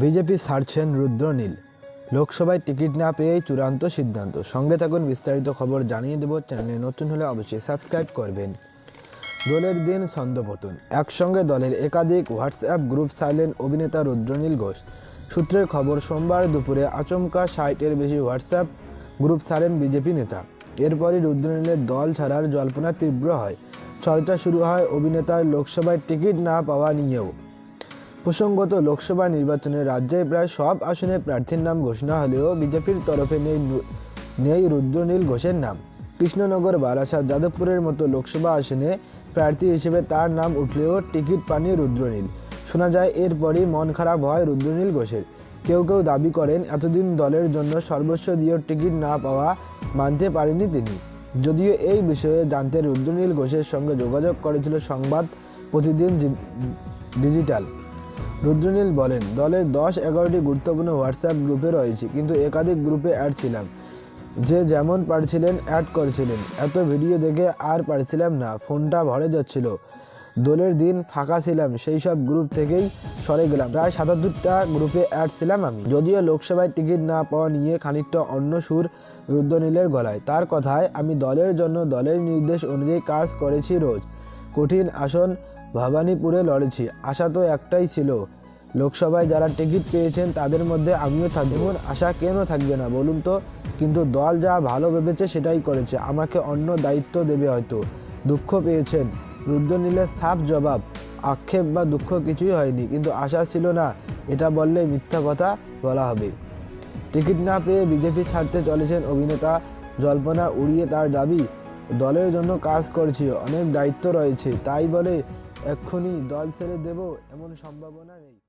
BJP ছাড়ছেন রুদ্রনীল লোকসভায় ticket না পেয়েই চূড়ান্ত সিদ্ধান্ত। সঙ্গে থাকুন বিস্তারিত খবর জানিয়ে দেব চ্যানেলে নতুন হলে অবশ্যই সাবস্ক্রাইব করবেন। দলের দিন ছন্দপতন। একসঙ্গে দলের একাধিক হোয়াটসঅ্যাপ গ্রুপ সাইলেন্ট অভিনেতা রুদ্রনীল ঘোষ। সূত্রের খবর, সোমবার দুপুরে আচমকা ষাটের বেশি হোয়াটসঅ্যাপ গ্রুপ ছাড়েন বিজেপি নেতা। এরপরই রুদ্রনীলের দল ছাড়ার জল্পনা তীব্র হয়। চর্চা শুরু হয় অভিনেতার লোকসভায় টিকিট না পাওয়া নিয়েও। প্রসঙ্গত, লোকসভা নির্বাচনে রাজ্যের প্রায় সব আসনে প্রার্থীর নাম ঘোষণা হলেও বিজেপির তরফে নেই নেই রুদ্রনীল ঘোষের নাম। কৃষ্ণনগর, বারাসাত, যাদবপুরের মতো লোকসভা আসনে প্রার্থী হিসেবে তার নাম উঠলেও টিকিট পাননি রুদ্রনীল। শোনা যায়, এরপরই মন খারাপ হয় রুদ্রনীল ঘোষের। কেউ কেউ দাবি করেন, এতদিন দলের জন্য সর্বস্ব দিয়েও টিকিট না পাওয়া মানতে পারেনি তিনি। যদিও এই বিষয়ে জানতে রুদ্রনীল ঘোষের সঙ্গে যোগাযোগ করেছিল সংবাদ প্রতিদিন ডিজিটাল। রুদ্রনীল বলেন, দলের দশ এগারোটি গুরুত্বপূর্ণ হোয়াটসঅ্যাপ গ্রুপে রয়েছে, কিন্তু একাধিক গ্রুপে অ্যাড ছিলাম। যে যেমন পারছিলেন অ্যাড করছিলেন। এত ভিডিও দেখে আর পারছিলাম না, ফোনটা ভরে যাচ্ছিল। দোলের দিন ফাঁকা ছিলাম, সেই সব গ্রুপ থেকেই সরে গেলাম। প্রায় সাতাত্তরটা গ্রুপে অ্যাড ছিলাম আমি। যদিও লোকসভায় টিকিট না পাওয়া নিয়ে খানিকটা অন্য সুর রুদ্রনীলের গলায়। তার কথায়, আমি দলের জন্য দলের নির্দেশ অনুযায়ী কাজ করেছি রোজ। কঠিন আসন ভবানীপুরে লড়েছি। আশা তো একটাই ছিল, লোকসভায় যারা টিকিট পেয়েছেন তাদের মধ্যে আমিও থাকব। আশা কেন থাকবে না বলুন তো? কিন্তু দল যা ভালো ভেবেছে সেটাই করেছে। আমাকে অন্য দায়িত্ব দেবে হয়তো। দুঃখ পেয়েছেন। রুদ্রনীলের সাফ জবাব, আক্ষেপ বা দুঃখ কিছুই হয়নি। কিন্তু আশা ছিল না, এটা বললে মিথ্যা কথা বলা হবে। টিকিট না পেয়ে বিজেপি ছাড়তে চলেছেন অভিনেতা জল্পনা, উড়িয়ে তার দাবি, দলের জন্য কাজ করছি, অনেক দায়িত্ব রয়েছে, তাই বলে এক্ষুনি দল ছেড়ে দেব এমন সম্ভাবনা নেই।